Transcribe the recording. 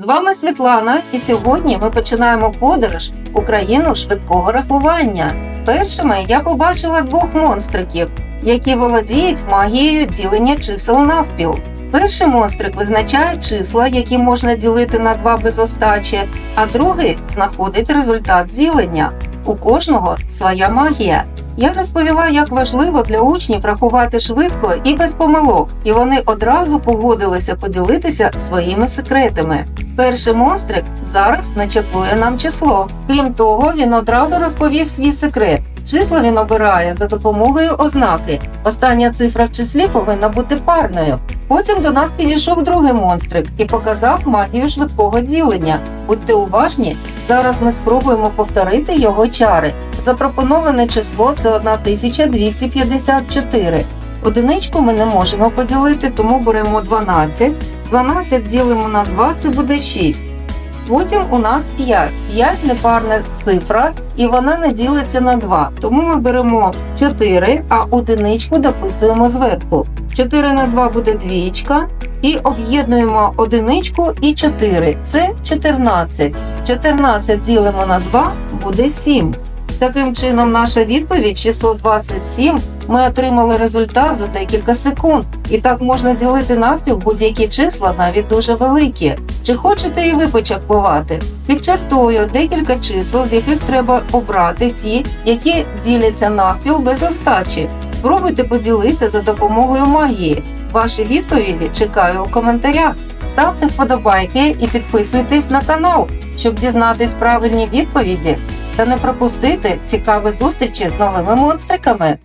З вами Світлана, і сьогодні ми починаємо подорож у країну швидкого рахування. Першими я побачила двох монстриків, які володіють магією ділення чисел навпіл. Перший монстрик визначає числа, які можна ділити на два без остачі, а другий знаходить результат ділення. У кожного своя магія. Я розповіла, як важливо для учнів рахувати швидко і без помилок, і вони одразу погодилися поділитися своїми секретами. Перший монстрик зараз начепує нам число. Крім того, він одразу розповів свій секрет. Числа він обирає за допомогою ознаки. Остання цифра в числі повинна бути парною. Потім до нас підійшов другий монстрик і показав магію швидкого ділення. Будьте уважні, зараз ми спробуємо повторити його чари. Запропоноване число це 1254. Одиничку ми не можемо поділити, тому беремо 12. 12 ділимо на 2, це буде 6. Потім у нас 5. 5 непарна цифра, і вона не ділиться на 2. Тому ми беремо 4, а одиничку дописуємо зверху. 4 на 2 буде двічка. І об'єднуємо одиничку і 4. Це 14. 14 ділимо на 2 буде 7. Таким чином, наша відповідь 627 ми отримали результат за декілька секунд. І так можна ділити навпіл будь-які числа, навіть дуже великі. Чи хочете і ви почаклувати? Підчартую декілька чисел, з яких треба обрати ті, які діляться навпіл без остачі. Спробуйте поділити за допомогою магії. Ваші відповіді чекаю у коментарях. Ставте вподобайки і підписуйтесь на канал, щоб дізнатись правильні відповіді та не пропустити цікаві зустрічі з новими монстриками.